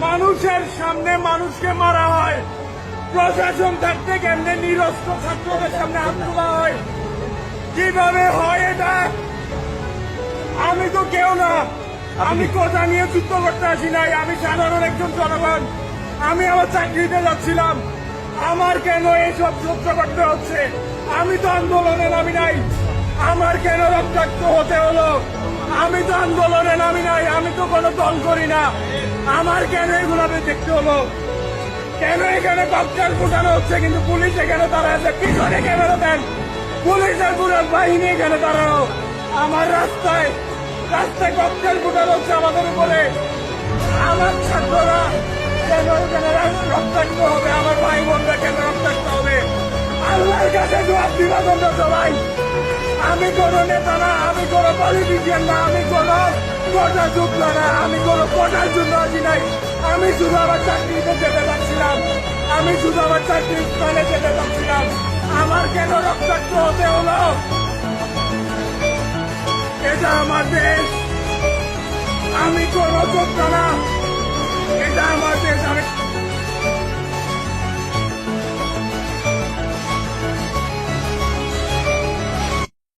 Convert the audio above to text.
মানুষের সামনে মানুষকে মারা হয়? প্রশাসন থাকতে কেমনে নিরস্ত্র ছাত্রদের সামনে হাত তোলা হয়? কীভাবে হয় এটা? আমি তো কেউ না। আমি কথা নিয়ে যুদ্ধ করতে আসি নাই। আমি সাধারণ একজন জনগণ। আমি আমার চাকরিতে যাচ্ছিলাম। আমার কেন এইসব সহ্য করতে হচ্ছে? আমি তো আন্দোলনে নামি নাই। আমার কেন রক্তাক্ত হতে হলো? আমি তো আন্দোলনে নামি নাই, আমি তো কোনো দল করি না। আমার কেন এগুলাতে দেখতে হলো? কেন এখানে ককটেল ফুটানো হচ্ছে? কিন্তু পুলিশ এখানে দাঁড়ায় আছে। পিছনে ক্যামেরা দেন। পুলিশের পুরো বাহিনী এখানে দাঁড়ানো। আমার রাস্তায় রাস্তায় ককটেল ফুটানো হচ্ছে আমাদের উপরে। আমার ছাত্ররা কেন এখানে রক্তাক্ত হবে? আমার ভাই বোনরা কেন রক্তাক্ত হবে? আল্লাহর কাছে জবাব দিবা সবাই। আমি কোন নেতা না, আমি কোন পলিটিশিয়ান না, আমি কোন কোটা যুদ্ধ না, আমি কোন কোটার জন্য আসি নাই। আমি শুধু আমার চাকরিতে যেতে পারছিলাম আমি শুধু আমার চাকরির স্থানে যেতে পারছিলাম আমার কেন রক্তাক্ত হতে হলো? এটা আমার দেশ। আমি কোন যোদ্ধা না। এটা